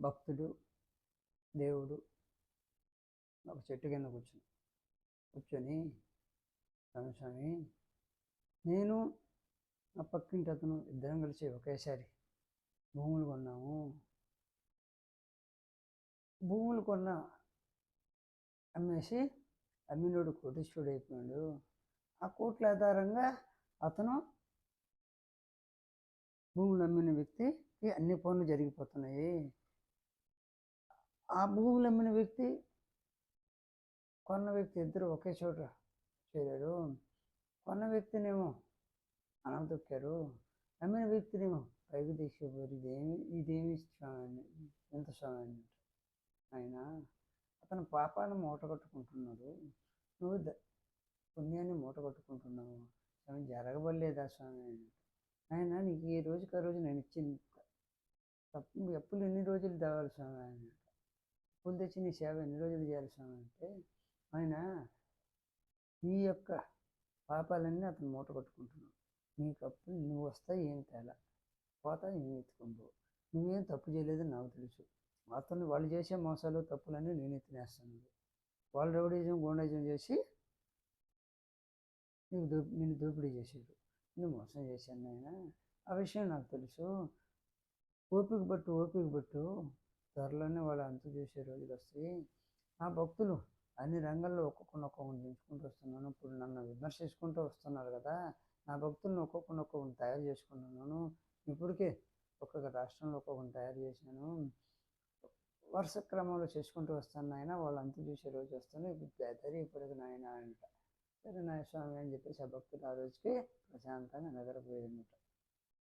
భక్తుడు దేవుడు ఒక చెట్టు కింద కూర్చుని కూర్చొని స్వామి నేను నా పక్కింటి అతను ఇద్దరం కలిసి ఒకేసారి భూములు కొన్నాము. భూములు కొన్న అమ్మేసి అమ్మినోడు కోటీశ్వరుడు అయిపోయాడు. ఆ కోట్ల ఆధారంగా అతను భూములు అమ్మిన వ్యక్తికి అన్ని పనులు జరిగిపోతున్నాయి. ఆ భూములు అమ్మిన వ్యక్తి కొన్న వ్యక్తి ఇద్దరు ఒకే చోట చేరారు. కొన్న వ్యక్తినేమో అనవదొక్కారు అమ్మిన వ్యక్తినేమో పైకి తీసుకుపోయారు. ఇదేమి ఇదేమి స్వామి ఎంత స్వామి అన్నట్టు ఆయన అతను పాపాలను మూట కట్టుకుంటున్నాడు. నువ్వు పుణ్యాన్ని మూట కట్టుకుంటున్నావు. స్వామి జరగబడలేదా స్వామి అన్నట్టు. ఆయన నీకు ఈ రోజుకి ఆ రోజు నేను ఇచ్చింది తప్పు అప్పులు ఎన్ని రోజులు తేవాలి స్వామి అన్నట్టు అప్పులు తెచ్చి నీ సేవ ఎన్ని రోజులు చేయాలి స్వామి అంటే ఆయన ఈ యొక్క పాపాలన్నీ అతను మూట కట్టుకుంటున్నావు నీకు నువ్వు వస్తాయి ఏం తేలా? పోతా ఏం ఎత్తుకుంటూ? నువ్వేం తప్పు చేయలేదని నాకు తెలుసు. అతను వాళ్ళు చేసే మోసాలు తప్పులన్నీ నేను ఎత్తినేస్తాను వాళ్ళు రౌడీజం గోండాజం చేసి నీకు దోపి నేను దోపిడీ చేశారు. నేను మోసం చేశాను నాయన. ఆ విషయం నాకు తెలుసు. ఓపిక పట్టు ఓపిక పట్టు. త్వరలోనే వాళ్ళు అంత చూసే రోజులు వస్తాయి. ఆ భక్తులు అన్ని రంగాల్లో ఒక్కొక్కని ఒక్కొక్కటి పెంచుకుంటూ వస్తున్నాను. ఇప్పుడు నన్ను విమర్శించుకుంటూ వస్తున్నారు కదా నా భక్తులను ఒక్కొక్కని ఒక్కొక్కరిని తయారు చేసుకుంటున్నాను ఇప్పటికే ఒక్కొక్క రాష్ట్రంలో ఒక్కొక్కరిని తయారు చేశాను. వరుస క్రమంలో చేసుకుంటూ వస్తాను నాయన. వాళ్ళు అంత చూసే రోజు వస్తాను. ఇప్పుడు బెదరి ఇప్పటికి నాయన అంట. సరే నాయ స్వామి అని చెప్పేసి ఆ భక్తులు ఆ రోజుకి ప్రశాంతంగా నిద్రపోయేది